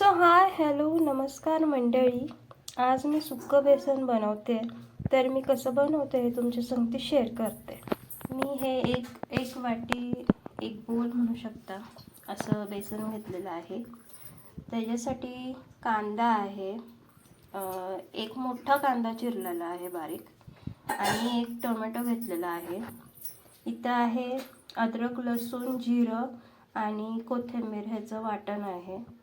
So hi hello नमस्कार मंडळी. आज मी सुक्कं बेसन बनवते. तर मी कसं बनवते हे तुमच्या संगती शेअर करते. मी हे एक एक वाटी एक बोल म्हणू शकता असं बेसन घेतलेलं आहे. त्याच्यासाठी कांदा आहे. एक मोठा कांदा चिरलेला आहे बारीक आणि एक टोमॅटो घेतलेला आहे. इथं आहे अद्रक लसूण जिरं आणि कोथिंबीर ह्याचं वाटण आहे.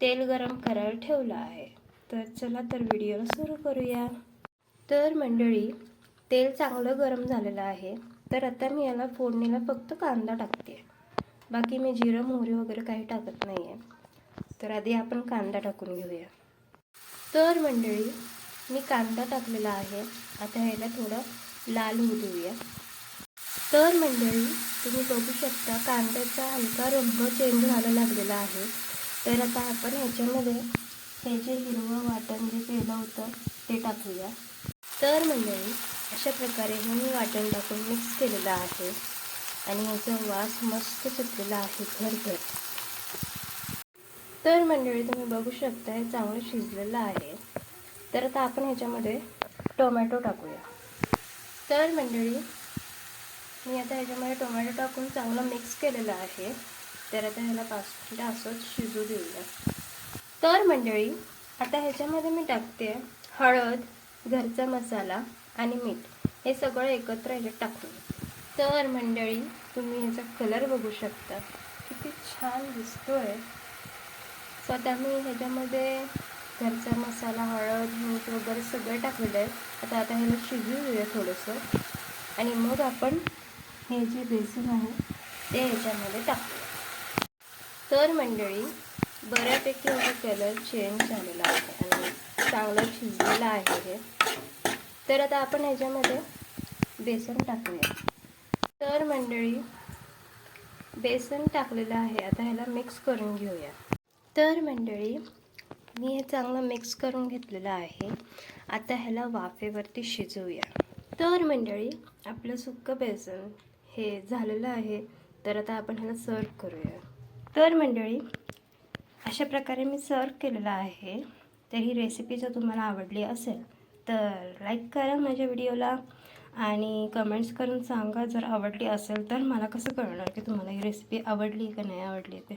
तेल गरम करायला ठेवलं आहे. तर चला तर व्हिडिओ सुरू करूया. तर मंडळी तेल चांगलं गरम झालेलं आहे. तर आता मी याला फोडणीला फक्त कांदा टाकते. बाकी मी जिरं मोहरी वगैरे काही टाकत नाही आहे तर आधी आपण कांदा टाकून घेऊया. तर मंडळी मी कांदा टाकलेला आहे. आता ह्याला थोडं लाल होऊ देऊया. तर मंडळी तुम्ही बघू शकता कांद्याचा हलका रंग चेंज व्हायला लागलेला आहे. तर आता आपण ह्याच्यामध्ये हे जे हिरवं वाटण जे केलं होतं ते टाकूया. तर मंडळी अशा प्रकारे हे मी वाटण टाकून मिक्स केलेलं आहे. आणि ह्याचा वास मस्त सुटलेला आहे घरघर तर मंडळी तुम्ही बघू शकता हे चांगलं शिजलेलं आहे. तर आता आपण ह्याच्यामध्ये टोमॅटो टाकूया. तर मंडळी मी आता ह्याच्यामध्ये टोमॅटो टाकून चांगलं मिक्स केलेलं आहे. तर आता ह्याला पाच मिनटं असंच शिजू देऊया. तर मंडळी आता ह्याच्यामध्ये मी टाकते हळद घरचा मसाला आणि मीठ. हे सगळं एकत्र ह्याच्यात टाकून. तर मंडळी तुम्ही ह्याचा कलर बघू शकता. किती छान दिसतोय. सो आता मी ह्याच्यामध्ये घरचा मसाला हळद मीठ वगैरे सगळं टाकलेलं आहे. आता आता ह्याला शिजू देऊया थोडंसं. आणि मग आपण हे जे बेसन आहे ते ह्याच्यामध्ये टाकूया तर मंडळी बऱ्यापैकी माझा कलर चेंज झालेला आहे आणि चांगलं शिजलेलं आहे हे. तर आता आपण ह्याच्यामध्ये बेसन टाकूया. तर मंडळी बेसन टाकलेलं आहे. आता ह्याला मिक्स करून घेऊया. तर मंडळी मी हे चांगलं मिक्स करून घेतलेलं आहे. आता ह्याला वाफेवरती शिजवूया. तर मंडळी आपलं सुक्कं बेसन हे झालेलं आहे. तर आता आपण ह्याला सर्व करूया. तर मंडळी अशा प्रकारे मी सर्व केलेला आहे. तर ही रेसिपी जर तुम्हाला आवडली असेल तर लाईक करा माझ्या व्हिडिओला आणि कमेंट्स करून सांगा. जर आवडली असेल तर मला कसं कळणार की तुम्हाला ही रेसिपी आवडली का नाही आवडली ते.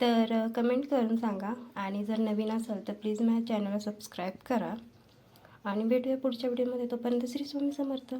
तर कमेंट करून सांगा. आणि जर नवीन असेल तर प्लीज माझ्या चॅनलला सबस्क्राईब करा. आणि भेटूया पुढच्या व्हिडिओमध्ये तोपर्यंत श्री स्वामी समर्थ.